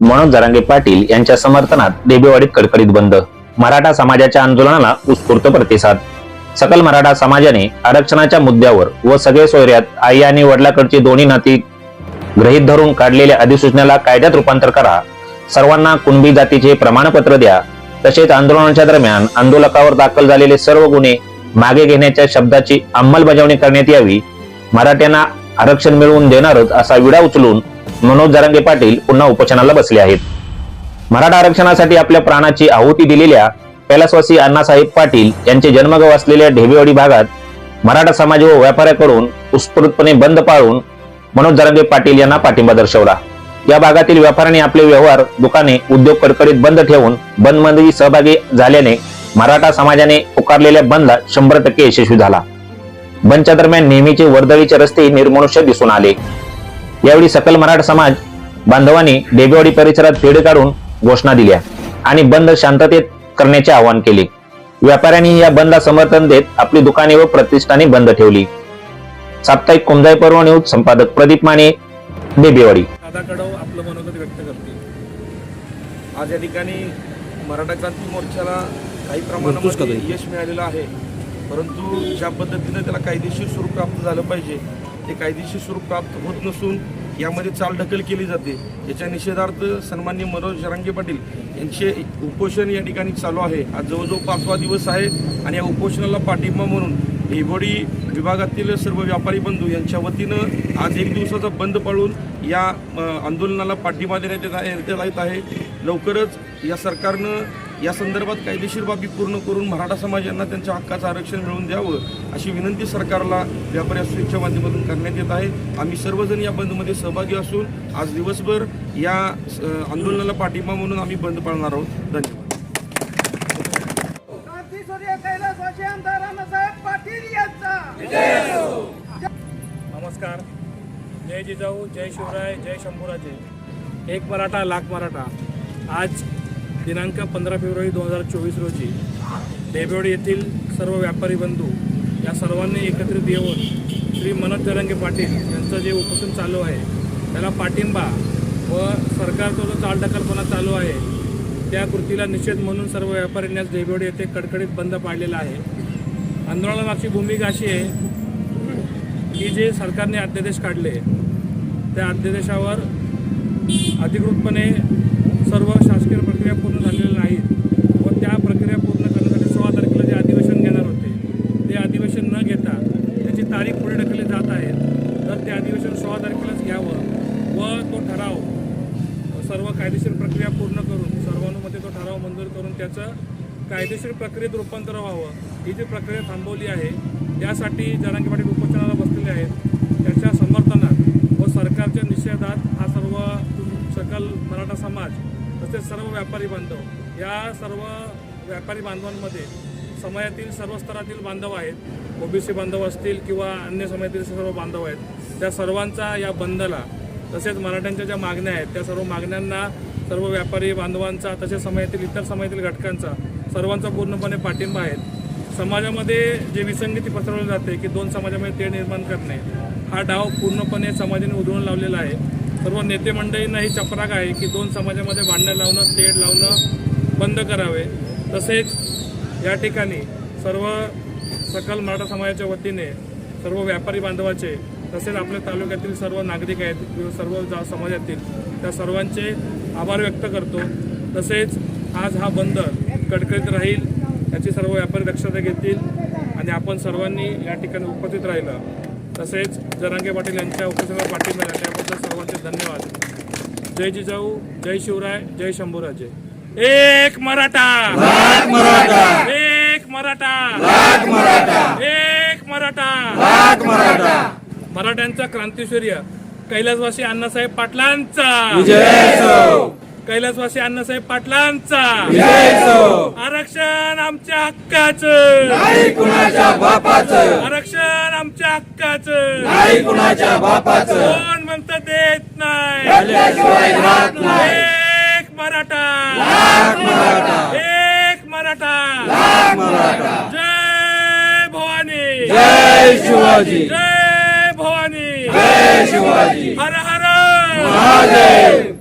मनोज जरांगे पाटील यांच्या समर्थनात देबेवाडीत कडकडीत बंद. मराठा समाजाच्या आंदोलनाला उत्स्फूर्त प्रतिसाद. सकल मराठा समाजाने आरक्षणाच्या मुद्द्यावर व सगळे सोयऱ्यात आई आणि वडिलाकडची दोन्ही नाती गृहीत धरून काढलेल्या अधिसूचनेला कायद्यात रूपांतर करा. सर्वांना कुणबी जातीचे प्रमाणपत्र द्या. तसेच आंदोलनाच्या दरम्यान आंदोलकावर दाखल झालेले सर्व गुन्हे मागे घेण्याच्या शब्दाची अंमलबजावणी करण्यात यावी. मराठ्यांना आरक्षण मिळवून देणारच असा विडा उचलून मनोज जरांगे पाटील पुन्हा उपोषणाला बसले आहेत. मराठा आरक्षणासाठी आपल्या प्राणाची आहुती दिलेल्या कैलासवासी अण्णासाहेब पाटील यांचे जन्मगाव असलेल्या ढेबेवाडी भागात मराठा समाज व व्यापाऱ्याकडून उत्स्फूर्तपणे बंद पाळून मनोज जरांगे पाटील यांना पाठिंबा दर्शवला. या भागातील व्यापाऱ्यांनी आपले व्यवहार दुकाने उद्योग कडकडीत बंद ठेवून बंदमध्ये सहभागी झाल्याने मराठा समाजाने पुकारलेल्या बंदला शंभर टक्के यशस्वी झाला. बंदच्या दरम्यान नेहमीचे वर्दळीचे रस्ते निर्मनुष्य दिसून आले. यावेळी सकल मराठा समाज बांधवांनी डेबेवाडी परिसरात फेड काढून घोषणा दिल्या आणि बंद शांततेत करण्याचे आवाहन केले. व्यापाऱ्यांनी या बंदला समर्थन देत आपली दुकाने व प्रतिष्ठाने बंद ठेवली. साप्ताहिक कुमजाई पर्व न्यूज संपादक प्रदीप माने आपलं मनोगत व्यक्त करते. आज या ठिकाणी मराठा क्रांती मोर्चाला काही प्रमाणामध्ये यश मिळालेलं आहे. परंतु ज्या पद्धतीनं त्याला कायदेशीर स्वरूप प्राप्त झालं पाहिजे ते कायदेशीर स्वरूप प्राप्त होत नसून यामध्ये चालढकल केली जाते. याच्या निषेधार्थ सन्मान्य मनोज जरांगे पाटील यांचे उपोषण या ठिकाणी चालू आहे. आज जवळजवळ पाचवा दिवस आहे आणि या उपोषणाला पाठिंबा म्हणून हिबोडी विभागातील सर्व व्यापारी बंधू यांच्या वतीनं आज एक दिवसाचा बंद पाळून या आंदोलनाला पाठिंबा देण्यात देण्यात येत आहे. लवकरच या सरकारनं या संदर्भात कायदेशीर बाबी पूर्ण करून मराठा समाज यांना त्यांच्या हक्काचं आरक्षण मिळवून द्यावं अशी विनंती सरकारला व्यापारी असोसिएशनच्या माध्यमातून करण्यात येत आहे. आम्ही सर्वजण या बंदमध्ये सहभागी असून आज दिवसभर या आंदोलनाला पाठिंबा म्हणून आम्ही बंद पाळणार आहोत. धन्यवाद. क्रांती सूर्य कैलासवासी आमदार अण्णासाहेब पाटील यांचा. नमस्कार. जय जिजाऊ जय शिवराय जय शंभूराजे. एक मराठा लाख मराठा. आज दिनांक पंधरा फेब्रुवारी दोन हजार चोवीस रोजी डेबेवाडी येथील सर्व व्यापारी बंधू या सर्वांनी एकत्रित येऊन श्री मनोज तरंगे पाटील यांचं जे उपोषण चालू आहे त्याला पाठिंबा व सरकारचा जो चालढकलपणा चालू आहे त्या कृतीला निषेध म्हणून सर्व व्यापाऱ्यांनी आज डेबेवाडी येथे कडकडीत बंद पाडलेला आहे. आंदोलनामागची भूमिका अशी आहे की जे सरकारने अध्यादेश काढले त्या अध्यादेशावर अधिकृतपणे सर्व शासकीय प्रक्रिया पूर्ण झालेल्या नाहीत. व त्या प्रक्रिया पूर्ण करण्यासाठी सोळा तारखेला जे अधिवेशन घेणार होते ते अधिवेशन न घेता त्याची तारीख पुढे ढकलली जात आहे. तर ते अधिवेशन सोळा तारखेलाच घ्यावं व तो ठराव सर्व कायदेशीर प्रक्रिया पूर्ण करून सर्वानुमते तो ठराव मंजूर करून त्याचं कायदेशीर प्रक्रियेत रूपांतर व्हावं. ही जी प्रक्रिया थांबवली आहे त्यासाठी जरांगी पाटील उपोषणाला बसलेले आहेत. त्याच्या समर्थनात व सरकारच्या निषेधात हा सर्व सकल मराठा समाज तसेच सर्व व्यापारी बांधव या सर्व व्यापारी बांधवांमध्ये समाजातील सर्व स्तरातील बांधव आहेत. ओबीसी बांधव असतील किंवा अन्य समाजातील सर्व बांधव आहेत. त्या सर्वांचा या बंदला तसेच मराठ्यांच्या ज्या मागण्या आहेत त्या सर्व मागण्यांना सर्व व्यापारी बांधवांचा तसेच समाजातील इतर समाजातील घटकांचा सर्वांचा पूर्णपणे पाठिंबा आहे. समाजामध्ये जे विसंगती पसरवली जाते की दोन समाजामध्ये ते निर्माण करणे हा डाव पूर्णपणे समाजाने उधळून लावलेला आहे. सर्व नेते मंडळींना ही चपराक आहे की दोन समाजामध्ये भांडणं लावणं तेढ लावणं बंद करावे. तसेच या ठिकाणी सर्व सकल मराठा समाजाच्या वतीने सर्व व्यापारी बांधवाचे तसेच आपल्या तालुक्यातील सर्व नागरिक आहेत किंवा सर्व जा समाजातील त्या सर्वांचे आभार व्यक्त करतो. तसेच आज हा बंद कडकडीत राहील याची सर्व व्यापारी दक्षता घेतील आणि आपण सर्वांनी या ठिकाणी उपस्थित राहिलं. तसेच जरांगे पाटील यांच्या उपस्थितीला पाठिंबा त्याबद्दल धन्यवाद. जय जिजाऊ जय शिवराय जय शंभूराजे. एक मराठा. एक मराठा. एक मराठा. मराठ्यांचा क्रांतीसूर्य कैलासवासी अण्णासाहेब पाटलांचा. कैलासवासी अण्णासाहेब पाटलांचा. आरक्षण आमच्या हक्काचं. आरक्षण आमच्या हक्काचं. म्हणतं देत नाही. एक मराठा. एक मराठा. जय भवानी. जय शिवाजी. जय भवानी. जय शिवाजी. हर हर. महादेव.